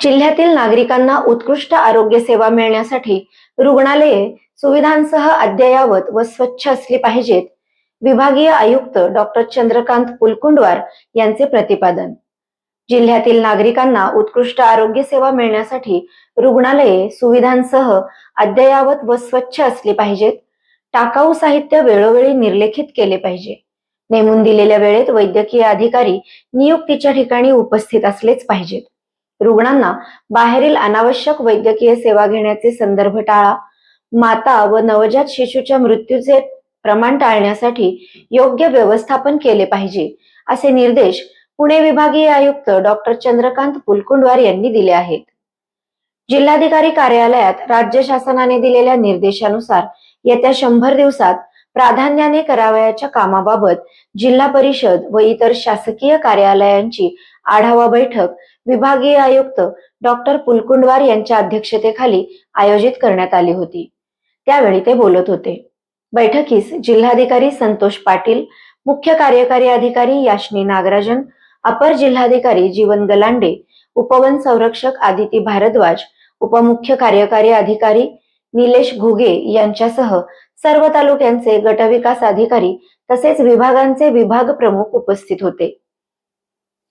जिल्ह्यातील नागरिकांना उत्कृष्ट आरोग्य सेवा मिळण्यासाठी रुग्णालये सुविधांसह अद्ययावत व स्वच्छ असली पाहिजेत विभागीय आयुक्त डॉक्टर चंद्रकांत पुलकुंडवार यांचे प्रतिपादन. जिल्ह्यातील नागरिकांना उत्कृष्ट आरोग्य सेवा मिळण्यासाठी रुग्णालये सुविधांसह अद्ययावत व स्वच्छ असली पाहिजेत टाकाऊ साहित्य वेळोवेळी निर्लेखित केले पाहिजे. नेमून दिलेल्या वेळेत वैद्यकीय अधिकारी नियुक्तीच्या ठिकाणी उपस्थित असलेच पाहिजेत. रुग्णांना बाहेरील अनावश्यक वैद्यकीय सेवा घेण्याचे संदर्भ टाळा. माता व नवजात शिशूच्या मृत्यूचे प्रमाण टाळण्यासाठी योग्य व्यवस्थापन केले पाहिजे असे निर्देश पुणे विभागीय आयुक्त डॉक्टर चंद्रकांत पुलकुंडवार यांनी दिले आहेत. जिल्हाधिकारी कार्यालयात राज्य शासनाने दिलेल्या निर्देशानुसार येत्या शंभर दिवसात प्राधान्याने करावयाच्या कामाबाबत जिल्हा परिषद व इतर शासकीय कार्यालयांची आढावा बैठक विभागीय आयुक्त डॉक्टर पुलकुंडवार यांच्या अध्यक्षतेखाली आयोजित करण्यात आली होती. त्यावेळी ते बोलत होते. बैठकीस जिल्हाधिकारी संतोष पाटील मुख्य कार्यकारी अधिकारी याशनी नागराजन अपर जिल्हाधिकारी जीवन गलांडे उपवन संरक्षक आदिती भारद्वाज उपमुख्य कार्यकारी अधिकारी निलेश घुगे यांच्यासह सर्व तालुक्यांचे गटविकास अधिकारी तसेच विभागांचे विभाग प्रमुख उपस्थित होते.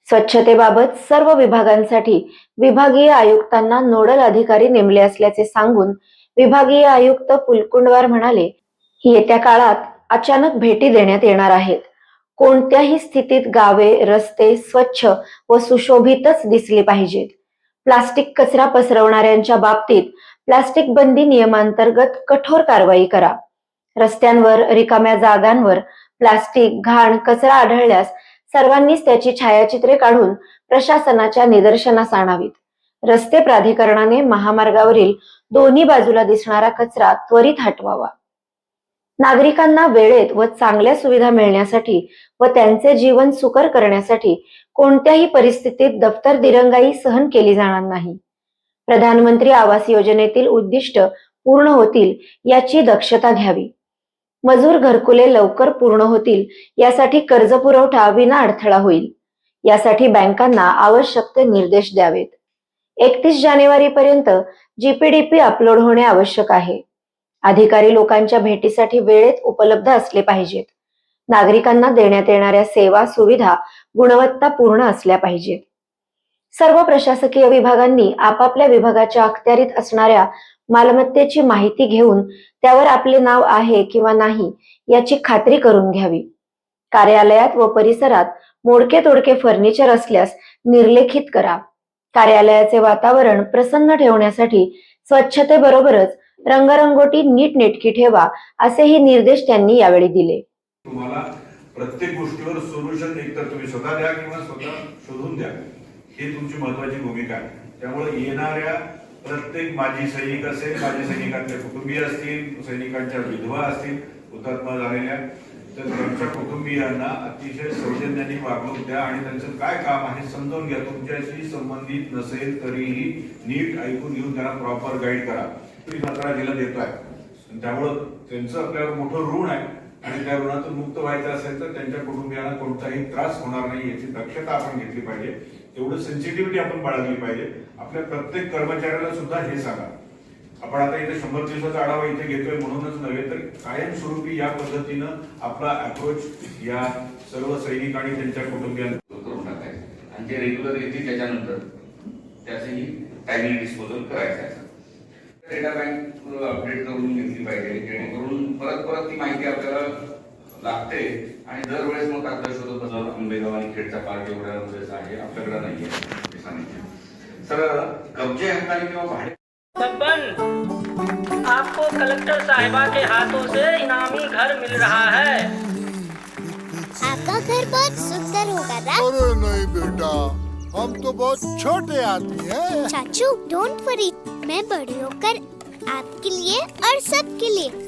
स्वच्छतेबाबत सर्व विभागांसाठी विभागीय आयुक्तांना नोडल अधिकारी नेमले असल्याचे सांगून विभागीय आयुक्त पुलकुंडवार म्हणाले येत्या काळात अचानक भेटी देण्यात येणार आहेत. कोणत्याही स्थितीत गावे रस्ते स्वच्छ व सुशोभितच दिसली पाहिजेत. प्लास्टिक कचरा पसरवणाऱ्यांच्या बाबतीत प्लास्टिक बंदी नियमांतर्गत कठोर कारवाई करा. रस्त्यांवर रिकाम्या जागांवर प्लास्टिक घाण कचरा आढळल्यास सर्वांनीच त्याची छायाचित्रे काढून प्रशासनाच्या निदर्शनास आणावीत. रस्ते प्राधिकरणाने महामार्गावरील दोन्ही बाजूला दिसणारा कचरा त्वरित हटवावा. नागरिकांना वेळेत व चांगल्या सुविधा मिळण्यासाठी व त्यांचे जीवन सुकर करण्यासाठी कोणत्याही परिस्थितीत दफ्तर दिरंगाई सहन केली जाणार नाही. प्रधानमंत्री आवास योजनेतील उद्दिष्ट पूर्ण होतील याची दक्षता घ्यावी. मजूर घरकुले लवकर पूर्ण होतील यासाठी कर्ज पुरवठा विना अडथळा होईल. यासाठी बँकांना आवश्यक ते निर्देश द्यावेत. एकतीस जानेवारी पर्यंत जीपीडीपी अपलोड होणे आवश्यक आहे. अधिकारी लोकांच्या भेटीसाठी वेळेत उपलब्ध असले पाहिजेत. नागरिकांना देण्यात येणाऱ्या सेवा सुविधा गुणवत्तापूर्ण असल्या पाहिजेत. सर्व प्रशासकीय विभागांनी आपापल्या विभागाच्या अखत्यारीत असणाऱ्या मालमत्तेची माहिती घेऊन त्यावर आपले नाव आहे किंवा नाही याची खात्री करून घ्यावी. कार्यालयात व परिसरात मोडके तोडके फर्निचर असल्यास निर्लेखित करा. कार्यालयाचे वातावरण प्रसन्न ठेवण्यासाठी स्वच्छतेबरोबरच रंगरंगोटी नीटनेटकी ठेवा असेही निर्देश त्यांनी यावेळी दिले. तुम्हाला प्रत्येक गोष्टीवर सोल्युशन एकतर तुम्ही स्वतः द्या किंवा स्वतः शोधून द्या. ही तुमची महत्वाची भूमिका आहे. त्यामुळे येणाऱ्या प्रत्येक माजी सैनिक असेल माजी सैनिकांचे कुटुंबीय असतील सैनिकांच्या विधवा असतील हुतात्मा झालेल्या तर त्यांच्या कुटुंबियांना अतिशय सौजन्याने वागणूक द्या आणि त्यांचं काय काम आहे समजावून घ्या. तुमच्याशी संबंधित नसेल तरीही नीट ऐकून घेऊन त्यांना प्रॉपर गाईड करा. तुम्ही मात्र जिल्हा देतोय त्यामुळं त्यांचं आपल्यावर मोठं ऋण आहे. आणि त्या ऋणातून मुक्त व्हायचं असेल तर त्यांच्या कुटुंबियांना कोणताही त्रास होणार नाही याची दक्षता आपण घेतली पाहिजे. तेवढं सेन्सिटिव्हिटी आपण बाळगली पाहिजे. आपल्या प्रत्येक कर्मचाऱ्याला सुद्धा हे सांगा. आपण आता इथे शंभर दिवसाचा आढावा इथे घेतोय म्हणूनच नव्हे तर कायमस्वरूपी या पद्धतीनं आपला अप्रोच या सर्व सैनिक आणि त्यांच्या कुटुंबियांना करून टाकायचं आणि जे रेग्युलर येतील त्याच्यानंतर त्याचंही टायमिंग डिस्पोजल करायचं आहे. डेटा बँक अपडेट करून घेतली पाहिजे. जेणेकरून परत परत ती माहिती आपल्याला लागते. आणि दरवेळेस मग कागद शोधत बसणार आणि खेडचा पार्ट एवढ्या वेळेस आहे. आपल्याकडे नाहीये. हे सांगितलं. सर कब्जे हक्काने किंवा भाडे बब्बन आपको कलेक्टर साहिबा के हाथों से इनामी घर मिल रहा है। आपका घर बहुत सुंदर होगा ना? अरे नहीं बेटा हम तो बहुत छोटे आदमी हैं। चाचू डोंट वरी मैं बड़ी होकर आपके लिए और सबके लिए